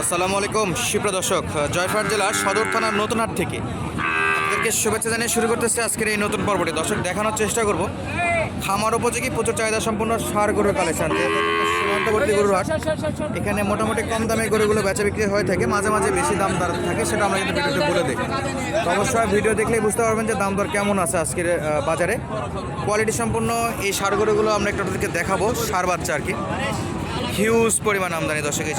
আসসালামু আলাইকুম, সুপ্রিয় দর্শক জয়ফাট জেলার সদর থানার নতুন হাট থেকে আপনাদেরকে শুভেচ্ছা জানিয়ে শুরু করতেছে আজকের এই নতুন পর্বটি। দর্শক, দেখানোর চেষ্টা করব। খামার উপযোগী, প্রচুর চাহিদা সম্পূর্ণ সার গরুর কালেকশন। সীমান্তবর্তী গরুর হাট, এখানে মোটামুটি কম দামে গরুগুলো বেচা বিক্রি হয়ে থাকে, মাঝে মাঝে বেশি দাম দর থাকে, সেটা আমরা কিন্তু ভিডিওতে বলে দিই। তো অবশ্যই ভিডিও দেখলেই বুঝতে পারবেন যে দাম দর কেমন আছে আজকের বাজারে। কোয়ালিটি সম্পূর্ণ এই সার গরুগুলো আমরা একটু আপনাদেরকে দেখাবো, সার বাচ্চা আর কি। হিউজ পরিমাণ আমদানি, দর্শক, এই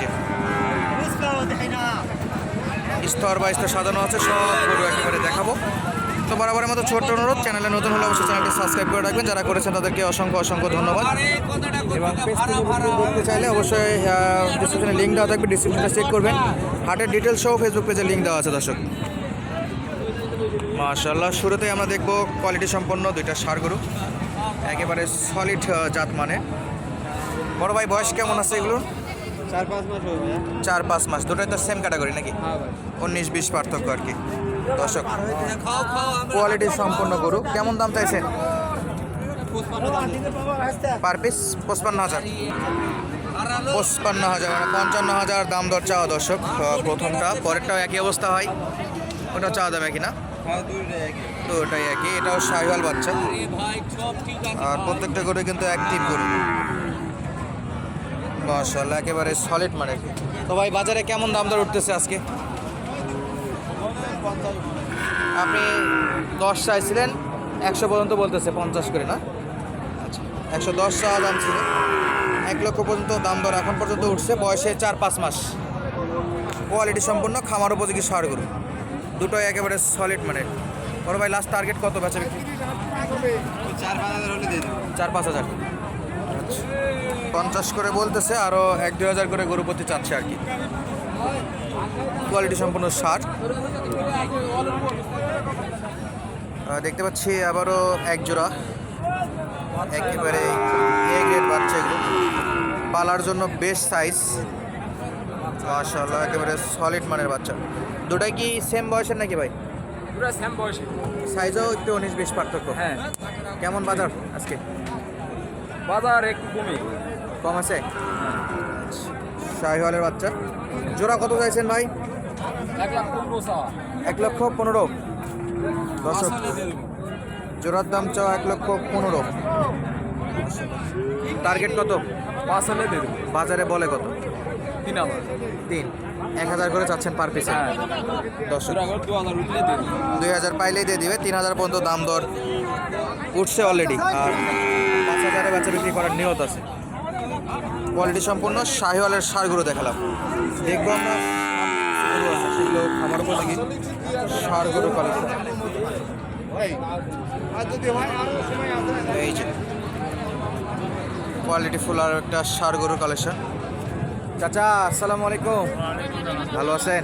স্তর বা স্তর সাজানো আছে, সব গরু একেবারে দেখাবো। তো বরাবরের মতো ছোট্ট অনুরোধ, চ্যানেলে নতুন হলে অবশ্যই চ্যানেলটি সাবস্ক্রাইব করে রাখবেন। যারা করেছেন তাদেরকে অসংখ্য অসংখ্য ধন্যবাদ। এবং দেখতে চাইলে অবশ্যই ডিসক্রিপশনে লিঙ্ক দেওয়া থাকবে ডিসক্রিপশনটা চেক করবেন। হাটের ডিটেলস সহ ফেসবুক পেজে লিঙ্ক দেওয়া আছে, দর্শক। মাশাল্লাহ শুরুতেই আমরা দেখব কোয়ালিটি সম্পন্ন দুইটা সার গরু। একেবারে সলিড জাত মানে। বড় ভাই, বয়স কেমন আছে এগুলো চার পাঁচ মাস হবে চার পাঁচ মাস দুটোই তো সেম ক্যাটাগরি নাকি? হ্যাঁ উনিশ বিশ পার্থক্য আর কি। দর্শক কোয়ালিটি সম্পন্ন গরু। কেমন দাম চাইছেন? পার পিস পঁচপান্ন হাজার। পঁচপান্ন হাজার মানে পঞ্চান্ন হাজার দাম দর চাওয়া দর্শক। প্রথমটা পরেরটাও একই অবস্থা হয়। ওটা চাওয়া দাম একই না? হ্যাঁ তো ওটাই একই। এটাও সাহিওয়াল বাচ্চা। আর প্রত্যেকটা গরু কিন্তু অ্যাক্টিভ গরু। মাশাল্লাহ একেবারে সলিড মানে তো ভাই, বাজারে কেমন দাম দর উঠতেছে আজকে? আপনি দশ চাইছিলেন, একশো পর্যন্ত বলতেছে, পঞ্চাশ করে, না? আচ্ছা একশো দশ চাওয়া দাম ছিল। এক লক্ষ পর্যন্ত দাম দর এখন পর্যন্ত উঠছে, বয়সে চার পাঁচ মাস। কোয়ালিটি সম্পূর্ণ খামার উপযোগী সার গরু। দুটোই একেবারে সলিড মানে বড় ভাই লাস্ট টার্গেট কত বেচা বিক্রি? চার পাঁচ হাজার হলে দিয়ে চার পাঁচ হাজার। পঞ্চাশ। করে বলতেছে আরও এক দুই হাজার করে গরু প্রতি চাচ্ছে আর কি। কোয়ালিটি সম্পূর্ণ ষাট। দেখতে পাচ্ছি আবারও এক জোড়া। একেবারে এ গ্রেড বাচ্চা এগুলো। পালার জন্য বেশ সাইজ মাশাল্লাহ একেবারে সলিড মানের বাচ্চা। দুটাই কি সেম বয়সের নাকি ভাই? সাইজও একটু উনিশ বিশ পার্থক্য। হ্যাঁ। কেমন বাজার আজকে? বাজার একটু কমে। কম আছে? শাহিওয়ালের বাচ্চা। জোড়া কত চাইছেন ভাই? এক লাখ পনেরো এক লক্ষ পনেরো। দর্শক জোড়ার দাম চাও এক লক্ষ পনেরো। টার্গেট কত? পাঁচ হলে দিয়ে দেবো। বাজারে বলে কত? তিন হাজার। তিন। এক হাজার করে চাচ্ছেন পার পিসে। হ্যাঁ। দর্শক দুটা করে দু হাজার উঠলে দিয়ে দেবো। দুই হাজার পাইলেই দিয়ে দিবে। তিন হাজার পর্যন্ত দাম দর উঠছে অলরেডি আর হাজারে বেচা বিক্রি করার নিয়ত আছে। কোয়ালিটি সম্পূর্ণ শাহিওয়ালের সারগুলো দেখালাম। দেখব আমরা। গরু আছে, সেগুলো খামার উপযোগী সারগুলো কালেকশন এই যে। কোয়ালিটি ফুল আর একটা সার গরুর কালেকশন। চাচা আসসালামু আলাইকুম। ভালো আছেন?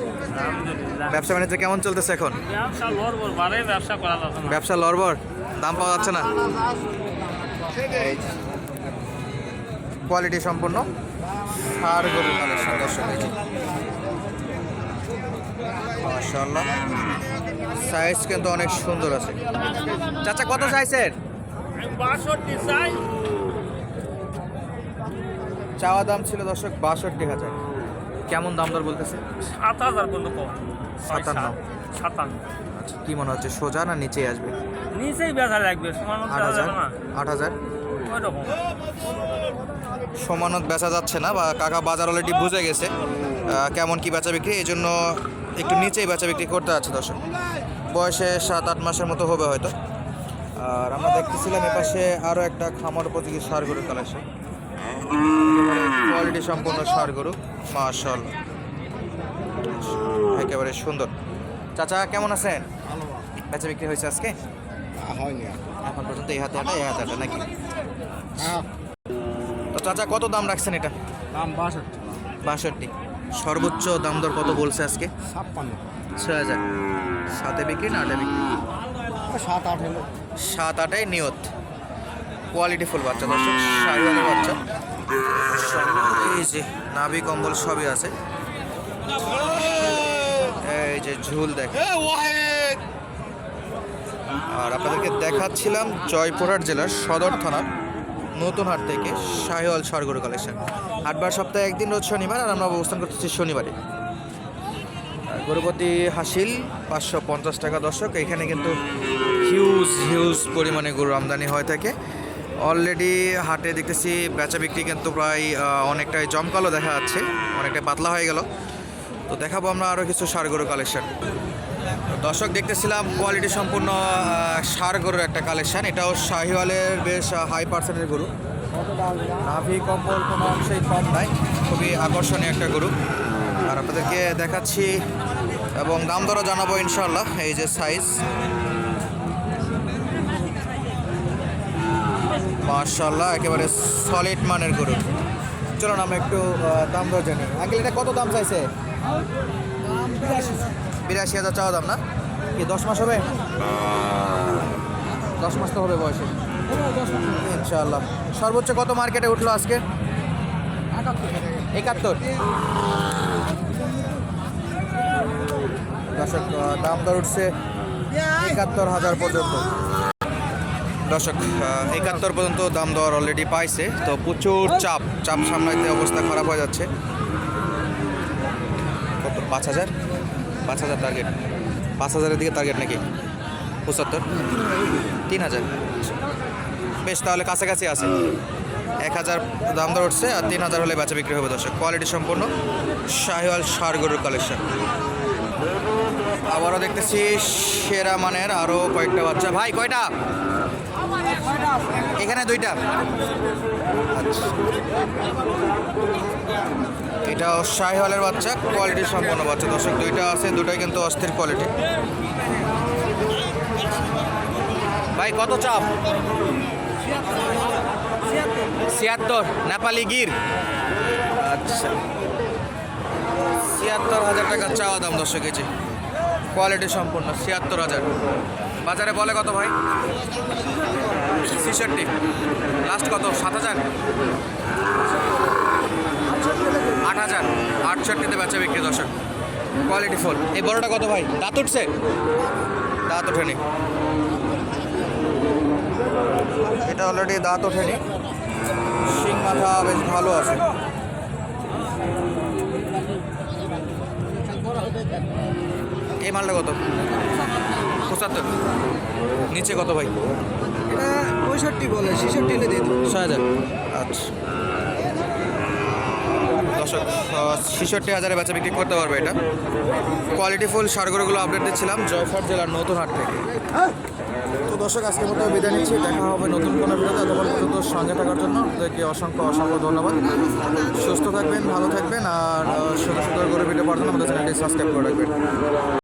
ব্যবসা বাণিজ্য কেমন চলতেছে এখন? করা ব্যবসা লড়বর দাম পাওয়া যাচ্ছে না? কোয়ালিটি সম্পূর্ণ। সার গরু কালেকশন দর্শক দেখি। যে। মাশাআল্লাহ। সাইজ কিন্তু অনেক সুন্দর আছে। চাচা কত সাইজের চাওয়া দাম ছিল দর্শক বাষট্টি হাজার। কেমন দাম দর বলতেছে? সাত হাজার পর্যন্ত কম। সাতান্ন। সাতান্ন। আচ্ছা কি মনে হচ্ছে সোজা না নিচেই আসবে? নিচেই বেচা লাগবে আট হাজার? আট হাজার? সমানত বেচা যাচ্ছে না বা কাকা বাজার অলরেডি বুঝে গেছে। কেমন কি বেচা বিক্রি এই জন্য একটু নিচেই বেচা বিক্রি করতে আছে দর্শক। বয়সে সাত আট মাসের মতো হবে হয়তো। আর আমরা দেখতেছিলাম এপাশে আরও একটা খামার উপযোগী সার গরুর কালেকশন কোয়ালিটি সম্পূর্ণ সার গরু। মাশাল। একেবারে সুন্দর। চাচা কেমন আছেন? বেচা বিক্রি হয়েছে আজকে? হয়নি এখন পর্যন্ত এই হাতে হাঁটা এই হাতে হাঁটা নাকি? তো চাচা কত দাম রাখছেন এটা? দাম বাষট্টি। বাষট্টি। সর্বোচ্চ দাম দর কত বলছে আজকে? ছাপ্পান্ন। ছয় হাজার। সাতে বিক্রি না আটে বিক্রি? সাত আট সাত আটাই নিয়ত। কোয়ালিটি ফুল বাচ্চা দর্শক। শাহিওয়ালের বাচ্চা। এই যে নাভি কম্বল সবই আছে। এই যে ঝুল দেখে। আর আপনাদেরকে দেখাচ্ছিলাম জয়পুরহাট জেলার সদর থানার নতুন হাট থেকে শাহিওয়াল সরগরু কালেকশন হাটবার সপ্তাহে একদিন রোজ শনিবার আর আমরা অবস্থান করতেছি শনিবারে। গরুপতি হাসিল পাঁচশো পঞ্চাশ টাকা দর্শক। এখানে কিন্তু হিউজ হিউজ পরিমাণে গরু আমদানি হয়ে থাকে। অলরেডি হাটে দেখতেছি বেচা বিক্রি কিন্তু প্রায় অনেকটাই জমকালো দেখা যাচ্ছে, অনেকটাই পাতলা হয়ে গেল। তো দেখাবো আমরা আরও কিছু গরু কালেকশন দর্শক, দেখতেছিলাম কোয়ালিটি সম্পূর্ণ গরুর একটা কালেকশন এটাও শাহিওয়ালের বেশ হাই পার্সেন্টের গরু। নাভি, কম্বল কোনো অংশেই কম নাই, খুবই আকর্ষণীয় একটা গরু। আর আপনাদেরকে দেখাচ্ছি এবং দাম দরও জানাব ইনশাল্লাহ এই যে সাইজ মার্শাল্লাহ একেবারে সলিড মানের গরু। চলুন আমরা একটু দাম দর জানি আঙ্কেল, এটা কত দাম চাইছে? বিরাশি হাজার চাওয়া দাম না? কি দশ মাস হবে? দশ মাস তো হবে বয়সে। ইনশাআল্লাহ। সর্বোচ্চ কত মার্কেটে উঠল আজকে? একাত্তর। দর্শক দাম দর উঠছে একাত্তর হাজার পর্যন্ত। দর্শক একাত্তর পর্যন্ত দাম দর অলরেডি পাইছে, তো প্রচুর চাপ চাপ সামলাইতে অবস্থা খারাপ হয়ে যাচ্ছে। পাঁচ হাজার? পাঁচ হাজার টার্গেট পাঁচ হাজারের দিকে টার্গেট নাকি? পঁচাত্তর? তিন হাজার। বেশ, তাহলে কাছাকাছি আছে। এক হাজার দাম দর উঠছে আর তিন হাজার হলে বেচা বিক্রি হবে দর্শক। কোয়ালিটি সম্পূর্ণ শাহিওয়াল সার গরুর কালেকশন আবারও দেখতেছি সেরা মানের আরও কয়েকটা বাচ্চা। ভাই, কয়টা? এখানে দুইটা। আচ্ছা। এটাও হলের বাচ্চা, কোয়ালিটি সম্পন্ন বাচ্চা। দর্শক, দুইটা আছে, দুটাই কিন্তু অস্থির কোয়ালিটি। ভাই, কত চাপ? ছিয়াত্তর, নেপালি গির। আচ্ছা। ছিয়াত্তর হাজার টাকা চাওয়া দাম, দর্শক যে। কোয়ালিটি সম্পূর্ণ ছিয়াত্তর হাজার। বাজারে বলে কত ভাই? ছেষট্টি। লাস্ট কত? সাত হাজার? আট হাজার। আটষট্টিতে বেচা বিক্রি দর্শক। কোয়ালিটি ফুল এই বড়টা কত ভাই? দাঁত উঠছে? দাঁত ওঠেনি। এটা অলরেডি দাঁত ওঠেনি। শিং মাথা বেশ ভালো আছে। এই মালটা কত? পঁচাত্তর। নিচে কত ভাই? এটা পঁয়ষট্টি বলে ছেষট্টি এনে দিয়ে দেবো। ছয় হাজার। আচ্ছা। দর্শক ছেষট্টি হাজারে বেচা বিক্রি করতে পারবে এটা। কোয়ালিটি ফুল সারগরগুলো আপডেট দিচ্ছিলাম জয়ফাট জেলার নতুন হাট থেকে। তো দর্শক আজকের মতো বিদায় নিচ্ছি। দেখা হবে নতুন কোনো ভিডিওতে। এতক্ষণ পর্যন্ত সঙ্গে থাকার জন্য আপনাদেরকে অসংখ্য অসংখ্য ধন্যবাদ। সুস্থ থাকবেন ভালো থাকবেন আর সুন্দর সুন্দর করে ভিডিও পাওয়ার জন্য আমাদের চ্যানেলটি সাবস্ক্রাইব করে রাখবেন।